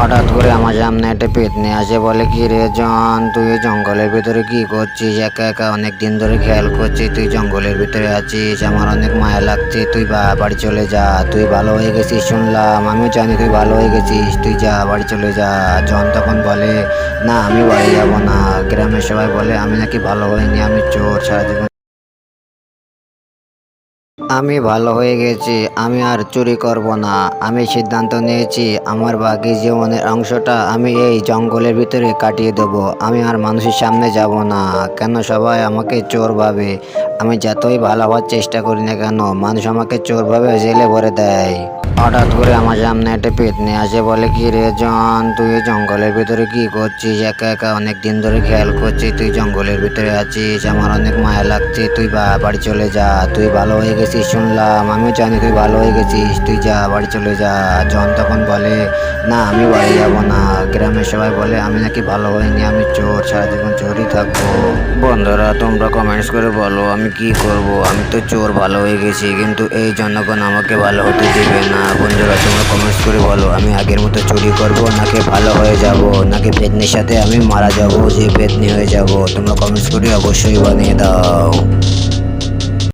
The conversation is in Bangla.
হঠাৎ করে আমার সামনে একটা পেতনি আসে, বলে, কি রে জন, তুই জঙ্গলের ভিতরে কি করছিস? একা একা অনেক দিন ধরে খেয়াল করছিস তুই জঙ্গলের ভিতরে আছিস, আমার অনেক মায়া লাগছে, তুই বা, বাড়ি চলে যা, তুই ভালো হয়ে গেছিস, শুনলাম, আমিও জানি তুই ভালো হয়ে গেছিস, তুই যা, বাড়ি চলে যা। জন তখন বলে, না, আমি বাড়ি যাব না। গ্রামের সবাই বলে, আমি নাকি ভালো হইনি, আমি চোর, সারা জীবন আমি ভালো হয়ে গেছি, আমি আর চুরি করব না। আমি সিদ্ধান্ত নিয়েছি, আমার বাকি জীবনের অংশটা আমি এই জঙ্গলের ভিতরে কাটিয়ে দেব। আমি আর মানুষের সামনে যাব না। কেন সবাই আমাকে চোর ভাবে? আমি যতই ভালো হওয়ার চেষ্টা করি না কেন, মানুষ আমাকে চোর ভাবে জেলে ভরে দেয়। হঠাৎ করে আমার সামনে একটা পেতনি আসে, বলে, কি রে জন, তুই জঙ্গলের ভিতরে কি করছিস? একা একা অনেক দিন ধরে খেয়াল করছিস তুই জঙ্গলের ভিতরে আছিস, আমার অনেক মায়া লাগছে, তুই বাড়ি চলে যা, তুই ভালো হয়ে গেছিস শুনলাম, আমিও জানি তুই ভালো হয়ে গেছিস, তুই যা, বাড়ি চলে যা। জন তখন বলে, না, আমি বাড়ি যাব না। গ্রামের সবাই বলে, আমি নাকি ভালো হইনি, আমি চোর, সারা জীবন চোরই থাকব। বন্ধুরা, তোমরা কমেন্টস করে বলো, আমি কি করব? আমি তো চোর ভালো হয়ে গেছি, কিন্তু এই জনগণ আমাকে ভালো হতে দেবে না। বন্ধুরা, তোমরা কমেন্টস করে বলো, আমি আগের মতো চুরি করব, নাকি ভালো হয়ে যাব? নাকি পেতনির সাথে আমি মারা যাব, যে পেতনি হয়ে যাব? তোমরা কমেন্টস করে অবশ্যই বানিয়ে দাও।